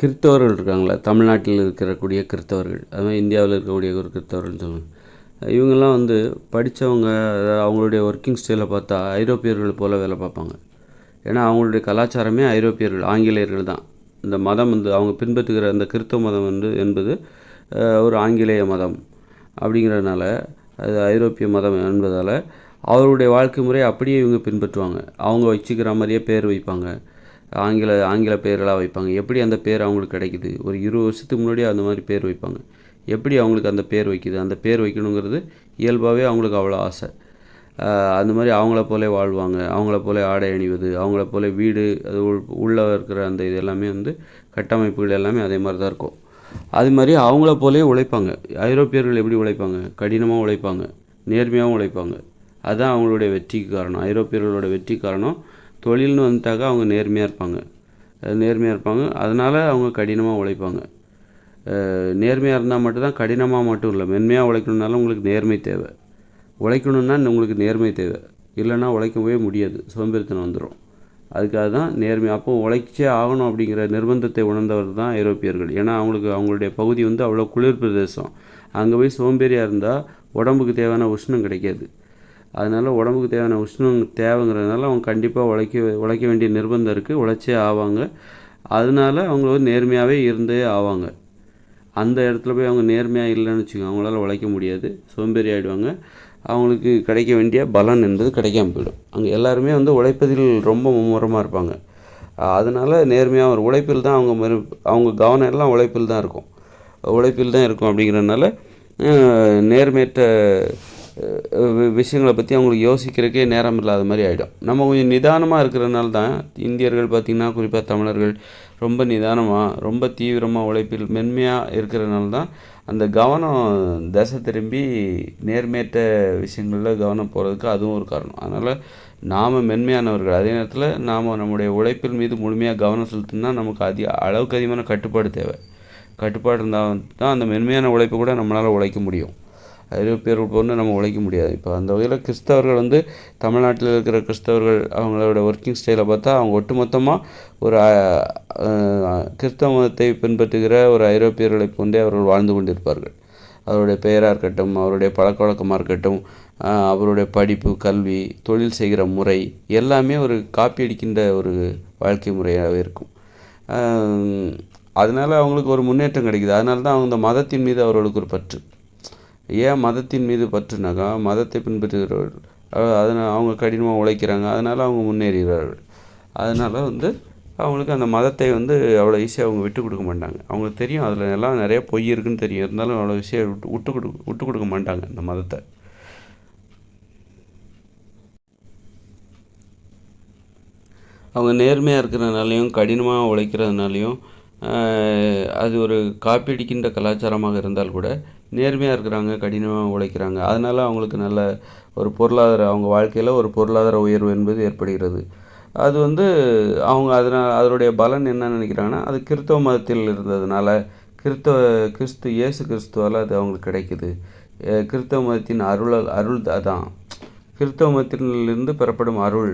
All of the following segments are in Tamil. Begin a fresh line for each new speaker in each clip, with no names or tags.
கிறித்தவர்கள் இருக்காங்களே தமிழ்நாட்டில் இருக்கக்கூடிய கிறித்தவர்கள். அது மாதிரி இந்தியாவில் இருக்கக்கூடிய ஒரு கிறித்தவர்கள்னு சொல்லுவாங்க இவங்கெல்லாம் வந்து படித்தவங்க அதாவது அவங்களுடைய ஒர்க்கிங் ஸ்டைலை பார்த்தா ஐரோப்பியர்கள் போல் வேலை பார்ப்பாங்க. ஏன்னா அவங்களுடைய கலாச்சாரமே ஐரோப்பியர்கள் ஆங்கிலேயர்கள் தான். இந்த மதம் வந்து அவங்க பின்பற்றுகிற அந்த கிறித்தவ மதம் வந்து என்பது ஒரு ஆங்கிலேய மதம் அப்படிங்கிறதுனால அது ஐரோப்பிய மதம் என்பதால் அவருடைய வாழ்க்கை முறை அப்படியே இவங்க பின்பற்றுவாங்க. அவங்க வச்சுக்கிற மாதிரியே பேர் வைப்பாங்க. ஆங்கில ஆங்கில பேர்களாக வைப்பாங்க. எப்படி அந்த பேர் அவங்களுக்கு கிடைக்குது? ஒரு இருபது வருஷத்துக்கு முன்னாடியே அந்த மாதிரி பேர் வைப்பாங்க. எப்படி அவங்களுக்கு அந்த பேர் வைக்குது? அந்த பேர் வைக்கணுங்கிறது இயல்பாகவே அவங்களுக்கு அவ்வளோ ஆசை. அந்த மாதிரி அவங்கள போலே வாழ்வாங்க. அவங்கள போல ஆடை அணிவது. அவங்கள போல வீடு அது உள் உள்ளே இருக்கிற அந்த இது எல்லாமே வந்து கட்டமைப்புகள் எல்லாமே அதே மாதிரி தான் இருக்கும். அது மாதிரி அவங்கள போலே உழைப்பாங்க. ஐரோப்பியர்கள் எப்படி உழைப்பாங்க? கடினமாக உழைப்பாங்க. நேர்மையாகவும் உழைப்பாங்க. அதுதான் அவங்களுடைய வெற்றிக்கு காரணம். ஐரோப்பியர்களோட வெற்றி காரணம் தொழில்னு வந்துட்டாக்கா அவங்க நேர்மையாக இருப்பாங்க. நேர்மையாக இருப்பாங்க. அதனால் அவங்க கடினமாக உழைப்பாங்க. நேர்மையாக இருந்தால் மட்டும்தான் கடினமாக மட்டும் இல்லை மென்மையாக உழைக்கணுன்னாலும் உங்களுக்கு நேர்மை தேவை. உழைக்கணுன்னா உங்களுக்கு நேர்மை தேவை. இல்லைன்னா உழைக்கவே முடியாது. சோம்பேறித்தனம் வந்துடும் அதுக்காக தான் நேர்மை. அப்போ உழைச்சே ஆகணும் அப்படிங்கிற நிர்பந்தத்தை உணர்ந்தவர் தான் ஐரோப்பியர்கள். ஏன்னா அவங்களுக்கு அவங்களுடைய பகுதி வந்து அவ்வளோ குளிர் பிரதேசம். அங்கே போய் சோம்பேறியாக இருந்தால் உடம்புக்கு தேவையான உஷ்ணம் கிடைக்காது. அதனால் உடம்புக்கு தேவையான உஷ்ணம் தேவைங்கிறதுனால அவங்க கண்டிப்பாக உழைக்க உழைக்க வேண்டிய நிர்பந்தம் இருக்குது உழைச்சே ஆவாங்க. அதனால அவங்க வந்து நேர்மையாகவே இருந்தே ஆவாங்க. அந்த இடத்துல போய் அவங்க நேர்மையாக இல்லைன்னு வச்சுக்கோங்க அவங்களால உழைக்க முடியாது. சோம்பேறி ஆகிடுவாங்க அவங்களுக்கு கிடைக்க வேண்டிய பலன் என்பது கிடைக்காம போயிடும். அங்கே எல்லாருமே வந்து உழைப்பதில் ரொம்ப மும்முரமாக இருப்பாங்க. அதனால் நேர்மையாக ஒரு உழைப்பில் தான் அவங்க மறு அவங்க கவனம் எல்லாம் உழைப்பில் தான் இருக்கும். உழைப்பில் தான் இருக்கும் அப்படிங்கிறதுனால நேர்மையற்ற விஷயங்களை பற்றி அவங்களுக்கு யோசிக்கிறதுக்கே நேரம் இல்லாத மாதிரி ஆகிடும் நம்ம கொஞ்சம் நிதானமாக இருக்கிறதுனால தான் இந்தியர்கள் பார்த்திங்கன்னா குறிப்பாக தமிழர்கள் ரொம்ப நிதானமாக ரொம்ப தீவிரமாக உழைப்பில் மென்மையாக இருக்கிறதுனால தான் அந்த கவனம் தசை திரும்பி நேர்மையற்ற விஷயங்களில் கவனம் போகிறதுக்கு அதுவும் ஒரு காரணம். அதனால் நாம் மென்மையானவர்கள். அதே நேரத்தில் நாம் நம்முடைய உழைப்பில் மீது முழுமையாக கவனம் செலுத்தினா நமக்கு அதிக அளவுக்கு அதிகமான கட்டுப்பாடு தேவை. கட்டுப்பாடு இருந்தால் தான் அந்த மென்மையான உழைப்பு கூட நம்மளால் உழைக்க முடியும். ஐரோப்பியர்கள் போன்று நம்ம உழைக்க முடியாது. இப்போ அந்த வகையில் கிறிஸ்தவர்கள் வந்து தமிழ்நாட்டில் இருக்கிற கிறிஸ்தவர்கள் அவங்களோட ஒர்க்கிங் ஸ்டைலை பார்த்தா அவங்க ஒட்டுமொத்தமாக ஒரு கிறிஸ்தவ மதத்தை பின்பற்றுகிற ஒரு ஐரோப்பியர்களை போன்றே அவர்கள் வாழ்ந்து கொண்டிருப்பார்கள். அவருடைய பெயராக இருக்கட்டும் அவருடைய பழக்கவழக்கமாக இருக்கட்டும் அவருடைய படிப்பு கல்வி தொழில் செய்கிற முறை எல்லாமே ஒரு காப்பி அடிக்கின்ற ஒரு வாழ்க்கை முறையாகவே இருக்கும். அதனால் அவங்களுக்கு ஒரு முன்னேற்றம் கிடைக்குது. அதனால தான் அவங்க மதத்தின் மீது அவர்களுக்கு ஒரு பற்று. ஏன் மதத்தின் மீது பற்றுனாக்கா மதத்தை பின்பற்றுகிறவர்கள் அதனால் அவங்க கடினமாக உழைக்கிறாங்க. அதனால் அவங்க முன்னேறுகிறார்கள். அதனால் வந்து அவங்களுக்கு அந்த மதத்தை வந்து அவ்வளோ ஈஸியாக அவங்க விட்டு கொடுக்க மாட்டாங்க. அவங்களுக்கு தெரியும். அதில் எல்லாம் நிறைய பொய் இருக்குன்னு தெரியும். இருந்தாலும் அவ்வளோ விஷயம் விட்டு விட்டு கொடு விட்டு கொடுக்க மாட்டாங்க அந்த மதத்தை. அவங்க நேர்மையாக இருக்கிறதுனாலையும் கடினமாக உழைக்கிறதுனாலையும் அது ஒரு காப்பீடிக்கின்ற கலாச்சாரமாக இருந்தால் கூட நேர்மையாக இருக்கிறாங்க கடினமாக உழைக்கிறாங்க. அதனால் அவங்களுக்கு நல்ல ஒரு பொருளாதார அவங்க வாழ்க்கையில் ஒரு பொருளாதார உயர்வு என்பது ஏற்படுகிறது. அது வந்து அவங்க அதனால் அதனுடைய பலன் என்ன நினைக்கிறாங்கன்னா அது கிறிஸ்தவ மதத்தில் இருந்ததுனால கிறிஸ்தவ கிறிஸ்து இயேசு கிறிஸ்துவால் அது அவங்களுக்கு கிடைக்குது. கிறிஸ்தவ மதத்தின் அருள் அருள் அதான். கிறிஸ்தவ மதத்திலிருந்து பெறப்படும் அருள்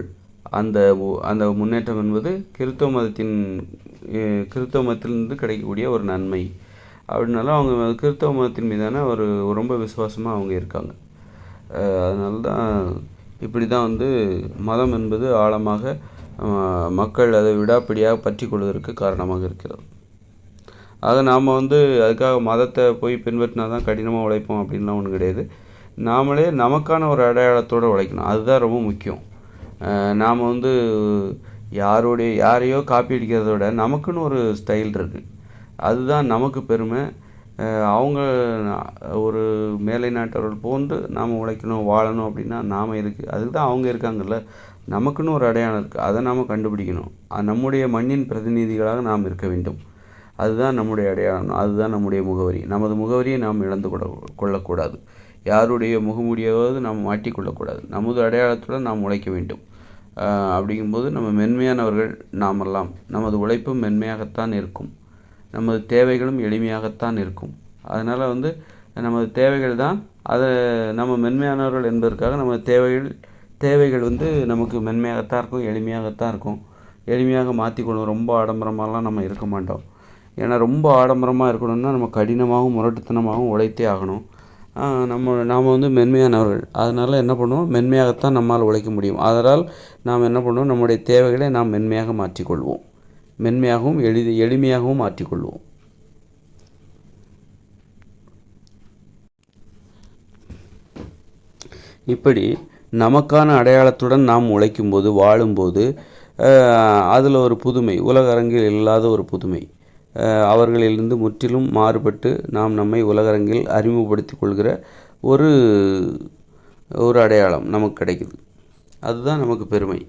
அந்த அந்த முன்னேற்றம் என்பது கிறிஸ்தவ மதத்தின் கிறிஸ்தவ மதத்திலிருந்து கிடைக்கக்கூடிய ஒரு நன்மை. அப்படின்னாலும் அவங்க கிறிஸ்தவ மதத்தின் மீதான ஒரு ரொம்ப விசுவாசமாக அவங்க இருக்காங்க. அதனால தான் இப்படி தான் வந்து மதம் என்பது ஆழமாக மக்கள் அதை விடாப்பிடியாக பற்றி கொள்வதற்கு காரணமாக இருக்கிறது. ஆக நாம் வந்து அதுக்காக மதத்தை போய் பின்பற்றினா தான் கடினமாக உழைப்போம் அப்படின்லாம் ஒன்றும் கிடையாது. நாமளே நமக்கான ஒரு அடையாளத்தோடு உழைக்கணும். அதுதான் ரொம்ப முக்கியம். நாம் வந்து யாருடைய யாரையோ காப்பி அடிக்கிறத விட நமக்குன்னு ஒரு ஸ்டைல் இருக்குது அதுதான் நமக்கு பெருமை. அவங்க ஒரு மேலை நாட்டவர்கள் போன்று நாம் உழைக்கணும் வாழணும் அப்படின்னா நாம் இருக்குது அதுக்கு தான் அவங்க இருக்காங்கல்ல. நமக்குன்னு ஒரு அடையாளம் இருக்குது அதை நாம் கண்டுபிடிக்கணும். நம்முடைய மண்ணின் பிரதிநிதிகளாக நாம் இருக்க வேண்டும். அதுதான் நம்முடைய அடையாளம். அதுதான் நம்முடைய முகவரி. நமது முகவரியை நாம் இழந்து கொள்ள கொள்ளக்கூடாது. யாருடைய முகமூடியாவது நாம் மாட்டிக்கொள்ளக்கூடாது. நமது அடையாளத்துடன் நாம் உழைக்க வேண்டும். அப்படிங்கும்போது நம்ம மென்மையானவர்கள் நாமெல்லாம். நமது உழைப்பும் மென்மையாகத்தான் இருக்கும். நமது தேவைகளும் எளிமையாகத்தான் இருக்கும். அதனால் வந்து நமது தேவைகள் தான் அதை நம்ம மென்மையானவர்கள் என்பதற்காக நம்ம தேவைகள் தேவைகள் வந்து நமக்கு மென்மையாகத்தான் இருக்கும் எளிமையாகத்தான் இருக்கும். எளிமையாக மாற்றிக்கொள்வோம் ரொம்ப ஆடம்பரமாகலாம் நம்ம இருக்க மாட்டோம். ஏன்னா ரொம்ப ஆடம்பரமாக இருக்கணும்னா நம்ம கடினமாகவும் முரட்டுத்தனமாகவும் உழைத்தே ஆகணும். நம்ம நாம் வந்து மென்மையானவர்கள். அதனால் என்ன பண்ணுவோம்? மென்மையாகத்தான் நம்மால் உழைக்க முடியும். அதனால் நாம் என்ன பண்ணுவோம்? நம்முடைய தேவைகளை நாம் மென்மையாக மாற்றிக்கொள்வோம். மென்மையாகவும் எளிது எளிமையாகவும் மாற்றிக்கொள்வோம். இப்படி நமக்கான அடையாளத்துடன் நாம் உழைக்கும்போது வாழும்போது அதில் ஒரு புதுமை உலக அரங்கில் இல்லாத ஒரு புதுமை. அவர்களிலிருந்து முற்றிலும் மாறுபட்டு நாம் நம்மை உலகரங்கில் அறிமுகப்படுத்தி கொள்கிற ஒரு ஒரு அடையாளம் நமக்கு கிடைக்குது. அதுதான் நமக்கு பெருமை.